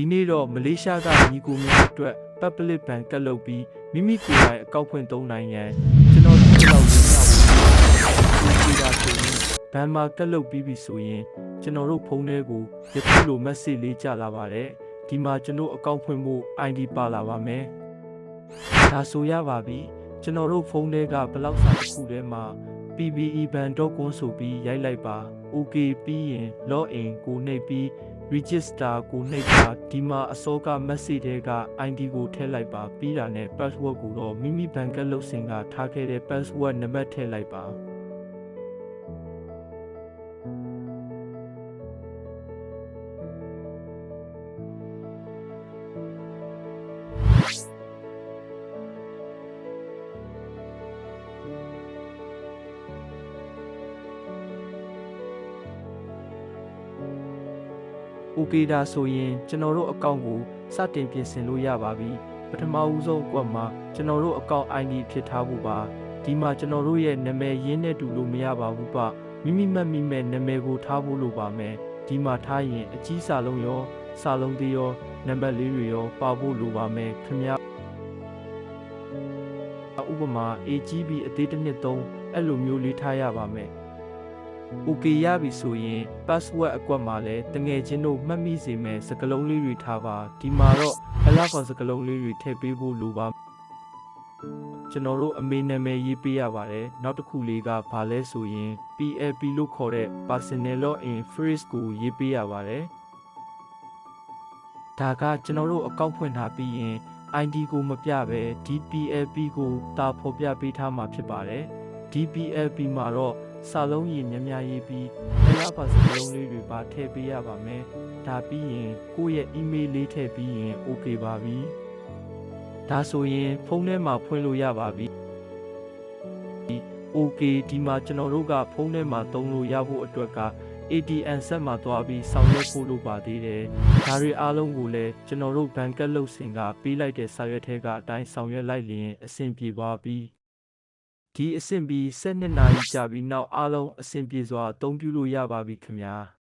ဒီနေ့တော့မလေးရှားကညီကိုမျိုးအတွက် public ban ကတ်လုပ်ပြီးမိမိကိုယ်တိုင်အကောက်ဖွင့်သုံးနိုင်ရန်ကျွန်တော်ဒီလောက်ရင်းရဖို့ဒီကဆိုရင်ဘန်မာကတ်လုပ်ပြီးပြီဆိုရင်ကျွန်တော်တို့ဖုန်းထဲကိုယခုလို message လေးကြလာပါတယ်ဒီမှာကျွန်တော်အကောက်ဖွင့်ဖို့ ID ပါလာပါမယ်ဒါဆိုရပါပြီကျွန်တော်တို့ဖုန်းထဲကဘယ်လောက်စာတစ်ခုထဲမှာ PBE ban.com ဆိုပြီးရိုက်လိုက်ပါ OK ပြီးရင် login ကိုနှိပ်ပြီး register ကိုနှိပ်ပါဒီမှာအစောက message တွေက ID ကိုထည့်လိုက်ပါပြီးတာနဲ့ password ကိုတော့မိမိဘဏ်ကတ်လုပ်စဉ်ကထားခဲ့တဲ့ password နံပါတ်ထည့်လိုက်ပါ ။ Okay ဒါဆိုရင်ကျွန်တော်တို့အကောင့်ကိုစတင်ပြင်ဆင်လို့ရပါပြီ။ပထမဦးဆုံးအကွက်မှာကျွန်တော်တို့အကောင့် ID ဖြစ်ထားဖို့ပါ။ဒီမှာကျွန်တော်တို့ရဲ့နာမည်ရင်းနဲ့တူလို့မရပါဘူးပါ။မိမိမှတ်မိမဲ့နာမည်ကိုထားဖို့လိုပါမယ်။ဒီမှာထားရင်အကြီးစာလုံးရောစာလုံးသေးရောနံပါတ်လေးတွေရောပါဖို့လိုပါမယ်ခင်ဗျာ။ဥပမာ AGB အသေးတစ်နှစ်သုံးအဲ့လိုမျိုးလေးထားရပါမယ်။ OK ရပြီဆိုရင် password အကွက်မှာလည်းတငယ်ချင်းတို့မှတ်မိစေမယ်စကလုံးလေးတွေထားပါဒီမှာတော့အလားခေါ်စကလုံးလေးတွေထည့်ပေးဖို့လိုပါကျွန်တော်တို့အမေနာမည်ရေးပေးရပါတယ်နောက်တစ်ခုလေးကဘာလဲဆိုရင် PLP လို့ခေါ်တဲ့ personal login phrase ကိုရေးပေးရပါတယ်ဒါကကျွန်တော်တို့အကောင့်ဖွင့်ထားပြီးရင် ID ကိုမပြဘဲ DPLP ကိုတာဖော်ပြပေးထားမှာဖြစ်ပါတယ် DPLP မှာတော့ စာလုံးရည်များများရေးပြီးအလားပါစကလုံးလေးတွေပါထည့်ပေးရပါမယ်။ဒါပြီးရင်ကိုယ့်ရဲ့ email လေးထည့်ပြီးရင် okay ပါပြီ။ဒါဆိုရင်ဖုန်းထဲမှာဖွင့်လို့ရပါပြီ။ okay ဒီမှာကျွန်တော်တို့ကဖုန်းထဲမှာသုံးလို့ရဖို့အတွက်က ATM ဆက်မှာသွားပြီးဆောင်ရွက်ဖို့လိုပါသေးတယ်။ဒါတွေအားလုံးကိုလည်းကျွန်တော်တို့ဘဏ်ကတ်လုပ်စဉ်ကပေးလိုက်တဲ့စာရွက်ထဲကအတိုင်းဆောင်ရွက်လိုက်ရင်အဆင်ပြေပါပြီ။ ဒီအဆင့်ပြီး12နာရီကြာပြီးနောက်အားလုံးအဆင်ပြေစွာအသုံးပြုလို့ရပါပြီခင်ဗျာ။